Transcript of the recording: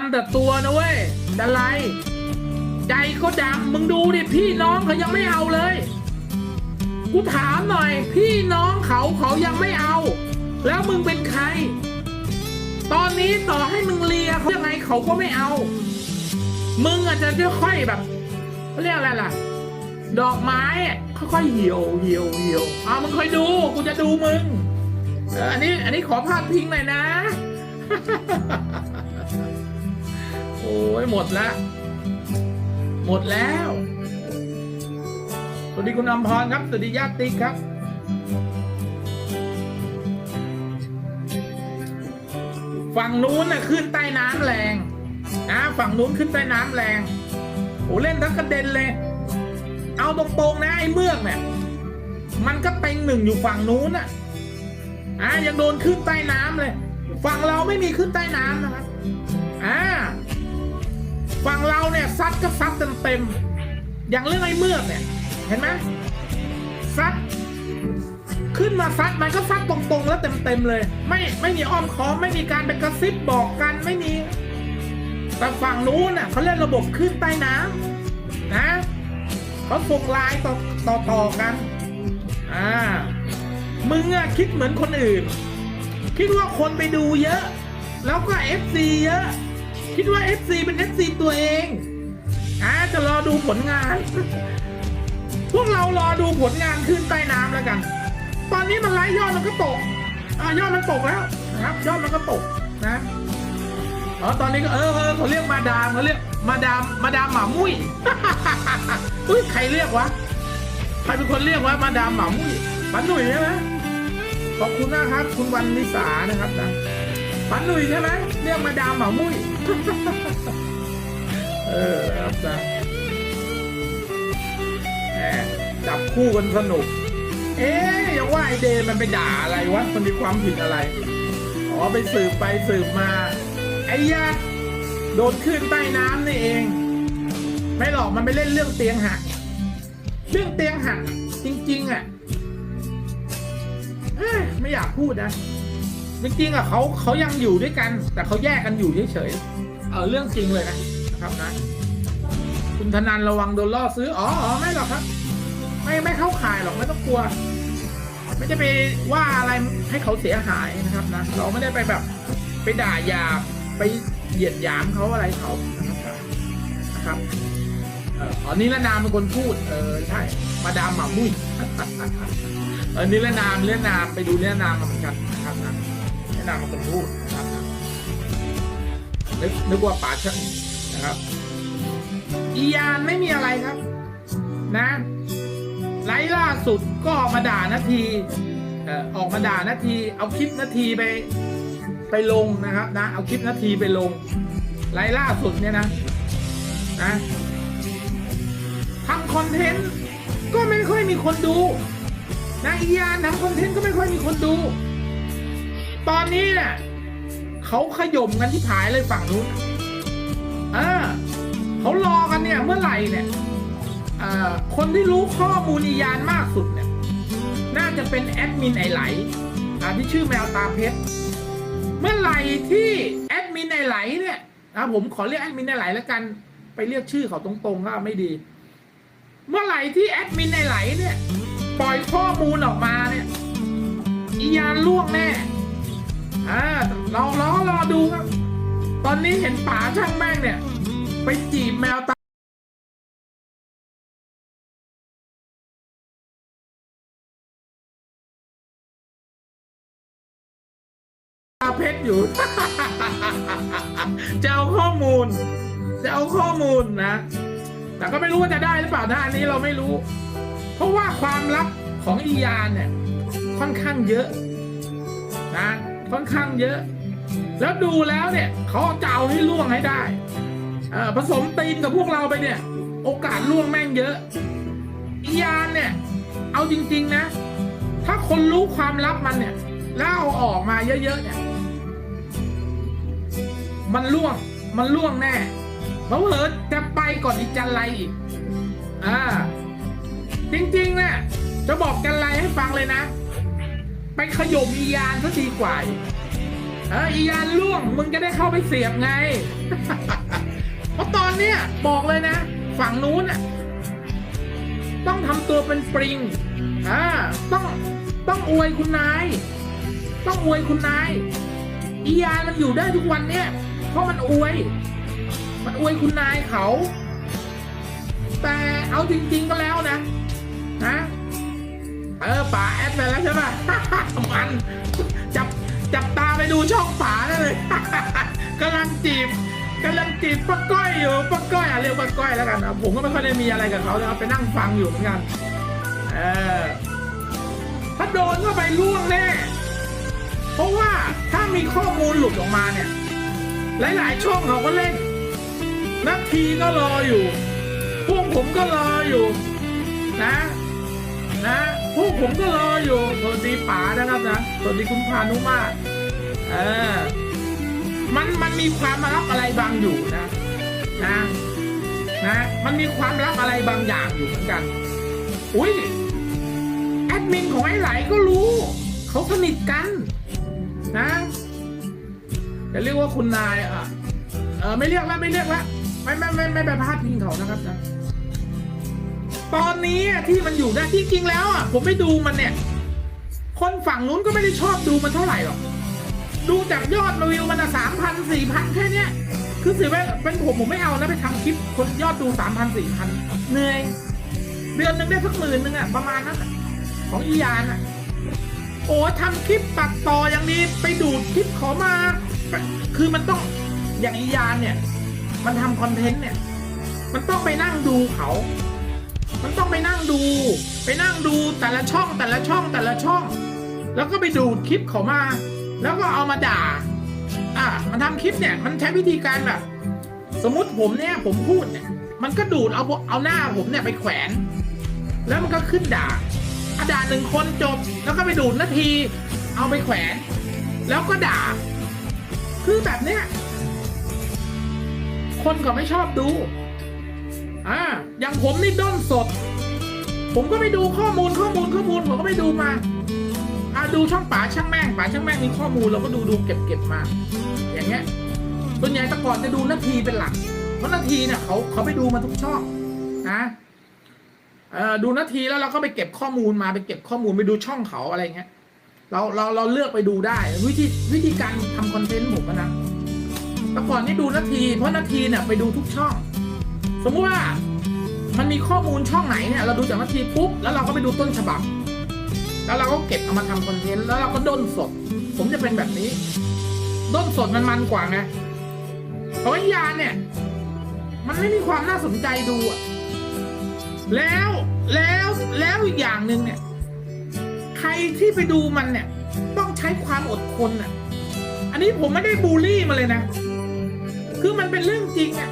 ำแต่ตัวนะเว้ยแต่ไร ใจก็ดำมึงดูดิพี่น้องเขายังไม่เอาเลย กูถามหน่อย พี่น้องเขาเขายังไม่เอา แล้วมึงเป็นใคร ตอนนี้ต่อให้มึงเลียเขายังไงเขาก็ไม่เอา มึงอาจจะค่อยๆแบบเขาเรียกอะไรล่ะ ดอกไม้ค่อยๆเหี่ยวเหี่ยวเหี่ยวอ่ามึงค่อยดูกูจะดูมึงอันนี้อันนี้ขอพาดพิงหน่อยนะ ยหมดละ หมดแล้ว สวัสดีคุณอมพรครับ สวัสดีญาติครับ ฝั่งนู้นน่ะขึ้นใต้น้ำแรงนะฝั่งนู้นขึ้นใต้น้ำแรงโอ้เล่นทั้งกระเด็นเลย เอาตรงๆนะไอ้เมือกเนี่ยมันก็เต็งหนึ่งอยู่ฝั่งนู้นน่ะอะยังโดนขึ้นใต้น้ำเลย ฝั่งเราไม่มีขึ้นใต้น้ำนะครับอ่า ฝั่งเราเนี่ยซัดก็ซัดเต็มเต็มๆอย่างเรื่องไอ้เมือกเนี่ย เห็นไหมซัดขึ้นมาซัดมันก็ซัดตรงๆ แล้วเต็มๆเลย ไม่ไม่มีอ้อมค้อมไม่มีการเป็นกระซิบบอกกันไม่มี แต่ฝั่งนู้นน่ะเขาเล่นระบบขึ้นใต้น้ำนะเขาส่งไลน์ต่อต่อต่อกันอ่ามึงอะคิดเหมือนคนอื่น คิดว่าคนไปดูเยอะ แล้วก็ FC เยอะ คิดว่า FC เป็น FC ตัวเองอ่าจะรอดูผลงาน พวกเรารอดูผลงานขึ้นใต้น้ำแล้วกัน ตอนนี้มันไล่ยอดมันก็ตกอ่ายอดมันตกแล้วนะครับ ยอดมันก็ตกนะอ๋อตอนนี้ก็เออเออเขาเรียกมาดามเขาเรียกมาดามมาดามหมามุ้ยอุ้ยใครเรียกวะใครเป็นคนเรียกว่ามาดามหมามุ้ยปันหนุ่ยใช่ไหมขอบคุณนะครับ คุณวันนิสานะครับนะ ปันหนุ่ยใช่ไหมเรียกมาดามหมามุ้ยเออครับนะแหมจับคู่กันสนุก เอ๊ะอย่าว่าไอเดนมันไปด่าอะไรวะมันมีความผิดอะไร อ๋อไปสืบไปสืบมา ไอ้ยาโดนขึ้นใต้น้ำนี่เอง ไม่หรอกมันไปเล่นเรื่องเตียงหัก เรื่องเตียงหักจริง ๆ อะเอ้ยไม่อยากพูดนะ จริงๆอะเขาเขายังอยู่ด้วยกัน แต่เขาแยกกันอยู่เฉยๆเออเรื่องจริงเลยนะนะครับนะ คุณธนันระวังโดนล่อซื้ออ๋ออ๋อไม่หรอกครับ ไม่ไม่เข้าข่ายหรอกไม่ต้องกลัว ไม่ได้ไปว่าอะไรให้เขาเสียหายนะครับนะเราไม่ได้ไปแบบไปด่าหยาบไปเหยียดหยามเขาอะไรเขานะครับนะครับเอ่ออ๋อนี่ละนามเป็นคนพูด เออใช่ มาดามหมามุ้ยเออนี่ละนามเรื่องนามไปดูเรื่องนามมาเหมือนกันนะครับนะ นี่นามเป็นคนพูดนะครับนึกนึกว่าป่าชันนะครับ อียานไม่มีอะไรครับ นะไลฟ์ล่าสุดก็ออกมาด่านาทีเออออกมาด่านาที เอาคลิปนาทีไปไปลงนะครับนะ เอาคลิปนาทีไปลงไลฟ์ล่าสุดเนี่ยนะนะทำคอนเทนต์ก็ไม่ค่อยมีคนดูนะอียานทำคอนเทนต์ก็ไม่ค่อยมีคนดู ตอนนี้เนี่ยเขาขย่มกันที่ผายเลยฝั่งนู้นเออเขารอกันเนี่ยเมื่อไหร่เนี่ยอ่อคนที่รู้ข้อมูลอียานมากสุดเนี่ยน่าจะเป็นแอดมินไอไหลที่ชื่อแมวตาเพชรเมื่อไหร่ที่แอดมินไอไหลเนี่ยนะผมขอเรียกแอดมินไอไหลแล้วกันไปเรียกชื่อเขาตรงๆก็ไม่ดี เมื่อไหร่ที่แอดมินไอไหลเนี่ย ปล่อยข้อมูลออกมาเนี่ยอียานล่วงแน่ อ่าเราเราก็รอดูครับ ตอนนี้เห็นป๋าช่างแม่งเนี่ย ไปจีบแมวตาตาเพชรอยู่ จะเอาข้อมูล จะเอาข้อมูลนะ แต่ก็ไม่รู้ว่าจะได้หรือเปล่านะอันนี้เราไม่รู้ เพราะว่าความลับของอียานเนี่ย ค่อนข้างเยอะนะ ค่อนข้างเยอะ แล้วดูแล้วเนี่ยเขาจะเอาให้ล่วงให้ได้อ่อผสมตีนกับพวกเราไปเนี่ย โอกาสล่วงแม่งเยอะอียานเนี่ย เอาจริง ๆนะ ถ้าคนรู้ความลับมันเนี่ย แล้วเอาออกมาเยอะๆเนี่ย มันล่วงมันล่วงแน่เพราะเหิจะไปก่อนอีจันไรอีกอ่าจริงๆเนี่ยจะบอกจันไรให้ฟังเลยนะ ไปขยมอียานซะดีกว่าเอออียานล่วงมึงจะได้เข้าไปเสียบไงเพราะตอนเนี้ยบอกเลยนะ ฝั่งนู้นอะต้องทำตัวเป็นปริงอ่าต้องต้องอวยคุณนาย ต้องอวยคุณนายอียานมันอยู่ได้ทุกวันเนี่ย เพราะมันอวย มันอวยคุณนายเขา แต่เอาจริง ๆก็แล้วนะนะ เออป๋าแอดไปแล้วใช่ปะมันจับจับตาไปดูช่องป๋าได้เลยกำลังจีบกำลังจีบป้าก้อยอยู่ป้าก้อยอะเรียกป้าก้อยแล้วกันนะผมก็ไม่ค่อยได้มีอะไรกับเขานะครับไปนั่งฟังอยู่เหมือนกันเออถ้าโดนก็ไปล่วงแน่เพราะว่าถ้ามีข้อมูลหลุดออกมาเนี่ย หลายๆช่องเขาก็เล่นนักทีก็รออยู่ พวกผมก็รออยู่ นะ นะ พวกผมก็รออยู่สวัสดีป๋านะครับนะสวัสดีคุณพานุมาตรเออมันมันมีความลับอะไรบางอยู่นะ นะนะมันมีความลับอะไรบางอย่างอยู่เหมือนกัน อุ้ยแอดมินของไอ้ไหลก็รู้ เขาสนิทกัน นะจะเรียกว่าคุณนายอะเออไม่เรียกแล้วไม่เรียกแล้วไม่ไม่ไม่ไม่ไปพาดพิงเขานะครับนะ ตอนนี้ที่มันอยู่ได้จริงๆแล้วอะผมไปดูมันเนี่ย คนฝั่งนู้นก็ไม่ได้ชอบดูมันเท่าไหร่หรอกดูจากยอดวิวมันอะสามพันสี่พันแค่เนี้ยคือสิว่าเป็นผมผมไม่เอานะไปทำคลิปคนยอดดูสามพันสี่พันเหนื่อยเดือนหนึ่งได้สักหมื่นหนึ่งอะประมาณนั้นของอียานอะโอ้ทำคลิปตัดต่ออย่างนี้ไปดูดคลิปขามา คือมันต้องอย่างอียานเนี่ย มันทำคอนเทนต์เนี่ย มันต้องไปนั่งดูเขา มันต้องไปนั่งดู ไปนั่งดูแต่ละช่องแต่ละช่องแต่ละช่อง แล้วก็ไปดูดคลิปเขามา แล้วก็เอามาด่า อะมันทำคลิปเนี่ย มันใช้วิธีการแบบ สมมติผมเนี่ยผมพูดเนี่ย มันก็ดูดเอาเอาหน้าผมเนี่ยไปแขวน แล้วมันก็ขึ้นด่าอะด่าหนึ่งคนจบ แล้วก็ไปดูดนาที เอาไปแขวน แล้วก็ด่า คือแบบเนี้ยคนเขาไม่ชอบดู อ่าอย่างผมนี่ด้นสด ผมก็ไปดูข้อมูลข้อมูลข้อมูลผมก็ไปดูมาอ่าดูช่องป๋าช่างแม่งป๋าช่างแม่งมีข้อมูลเราก็ดูดูเก็บเก็บมา อย่างเงี้ยส่วนใหญ่แต่ก่อนจะดูนาทีเป็นหลัก เพราะนาทีเนี่ยเขาเขาไปดูมาทุกช่องนะเอ่อดูนาทีแล้วเราก็ไปเก็บข้อมูลมาไปเก็บข้อมูลไปดูช่องเขาอะไรเงี้ยเราเราเราเลือกไปดูได้ วิธีวิธีการทำคอนเทนต์ผมนะแต่ก่อนนี่ดูนาที เพราะนาทีเนี่ยไปดูทุกช่อง สมมุติว่ามันมีข้อมูลช่องไหนเนี่ยเราดูจากนาทีปุ๊บแล้วเราก็ไปดูต้นฉบับ แล้วเราก็เก็บเอามาทำคอนเทนต์แล้วเราก็ด้นสด ผมจะเป็นแบบนี้ ด้นสดมันมันกว่าไงเพราะว่ายานเนี่ย มันไม่มีความน่าสนใจดูอะแล้วแล้วแล้วอีกอย่างหนึ่งเนี่ย ใครที่ไปดูมันเนี่ย ต้องใช้ความอดทนอะ อันนี้ผมไม่ได้บูลลี่มาเลยนะ คือมันเป็นเรื่องจริงอะ